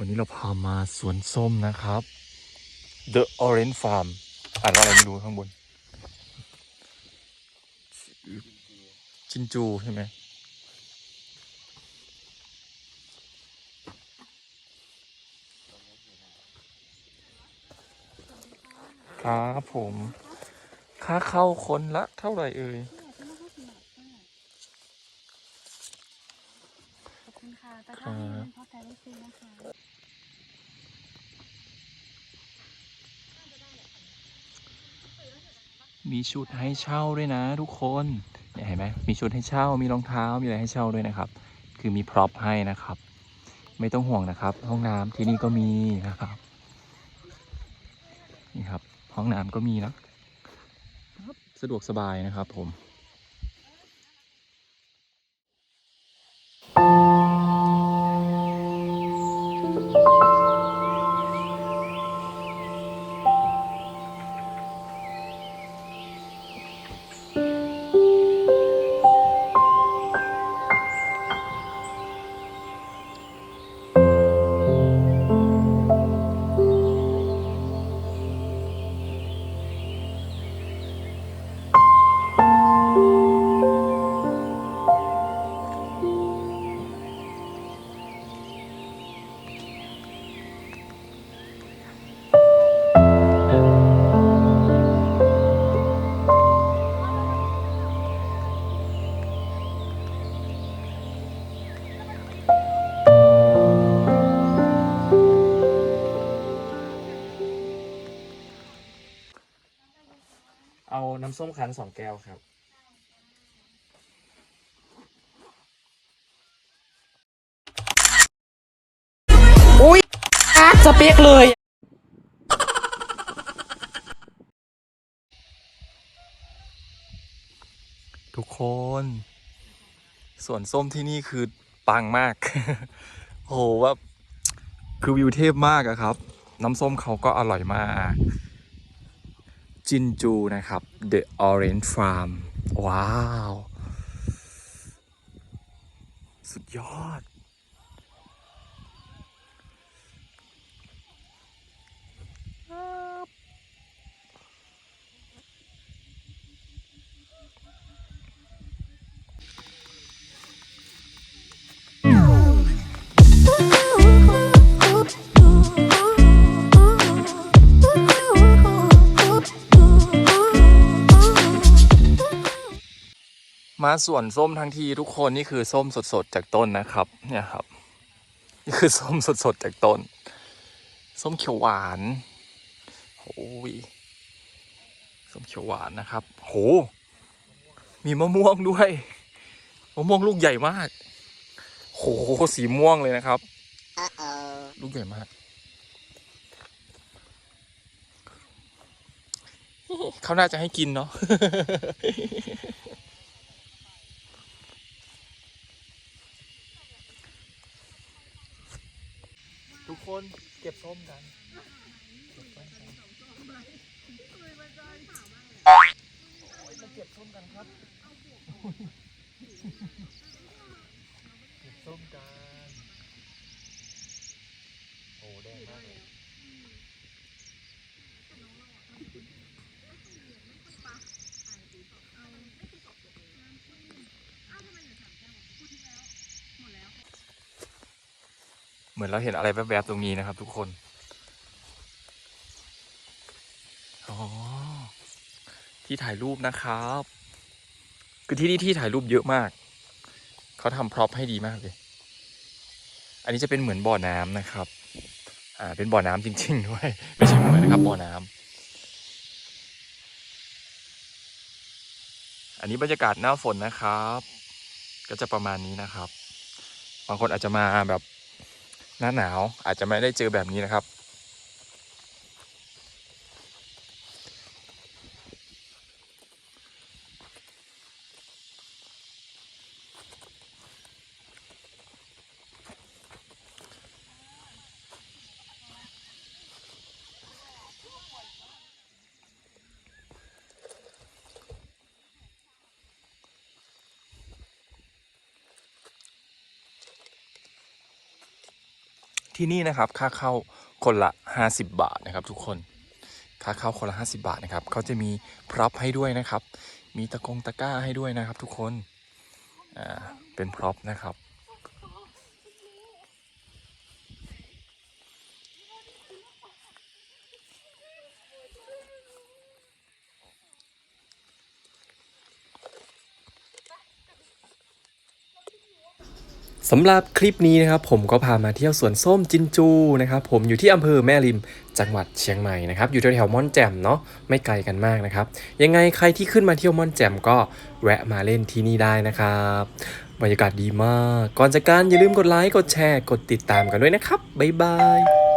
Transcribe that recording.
วันนี้เราพามาสวนส้มนะครับ The Orange Farm อ่านว่าอะไรไม่รู้ข้างบน จินจูใช่ไหมครับผม ค่าเข้าคนละเท่าไหร่เอ่ยขอบคุณค่ะตะกร้านี้นั้นพอใจได้ซื้อนะคะ มีชุดให้เช่าด้วยนะทุกคนเนี่ยเห็นไหมมีชุดให้เช่า มีรองเท้า มีอะไรให้เช่าด้วยนะครับ คือมีพร็อพให้นะครับ ไม่ต้องห่วงนะครับ ห้องน้ำที่นี่ก็มีนะครับ นี่ครับ ห้องน้ำก็มีนะครับสะดวกสบายนะครับผมเอ น้ำส้มคั้นสองแก้วครับสเปกเลย ทุกคนสวนส้มที่นี่คือปังมาก โหว่าคือวิวเทพมากอะครับ น้ำส้มเขาก็อร่อยมาก จินจูนะครับ The Orange Farm ว้าว สุดยอด มาสวนส้มทั้งทีทุกคนนี่คือส้มสดๆจากต้นนะครับ เนี่ยครับ นี่คือส้มสดๆจากต้น ส้มเขียวหวานโอ้ยส้มเขียวหวานนะครับ โห มีมะม่วงด้วยมะม่วงลูกใหญ่มาก โหสีม่วงเลยนะครับ ลูกใหญ่มาก เขาน่าจะให้กินเนาะ คนเก็บส้มกันเก็บส้มกันมาเก็บส้มกันครับเก็บส้มกันโอ้แดงมากเลย เหมือนเราเห็นอะไรแวบๆตรงนี้นะครับ ทุกคนอ๋อที่ถ่ายรูปนะครับ คือที่นี่ที่ถ่ายรูปเยอะมาก เขาทำพร็อพให้ดีมากเลย อันนี้จะเป็นเหมือนบ่อน้ำนะครับ อ่า เป็นบ่อน้ำจริง ๆ ด้วย ไม่ใช่เหมือนนะครับ บ่อน้ำอันนี้บรรยากาศหน้าฝนนะครับ ก็จะประมาณนี้นะครับ บางคนอาจจะมาแบบ หน้าหนาวอาจจะไม่ได้เจอแบบนี้นะครับ ที่นี่นะครับค่าเข้าคนละ 50 บาทนะครับ ทุกคนค่าเข้าคนละ 50 บาทนะครับเขาจะมีพร็อพให้ด้วยนะครับ มีตะกงตะกร้าให้ด้วยนะครับ ทุกคนอ่าเป็นพร็อพนะครับ สำหรับคลิปนี้นะครับผมก็พามาเที่ยวสวนส้มจินจูนะครับผมอยู่ที่อำเภอแม่ริมจังหวัดเชียงใหม่นะครับอยู่แถวๆม่อนแจ่มเนาะไม่ไกลกันมากนะครับยังไงใครที่ขึ้นมาเที่ยวม่อนแจ่มก็แวะมาเล่นที่นี่ได้นะครับบรรยากาศดีมาก ก่อนจากการอย่าลืมกดไลค์กดแชร์กดติดตามกันด้วยนะครับบ๊ายบาย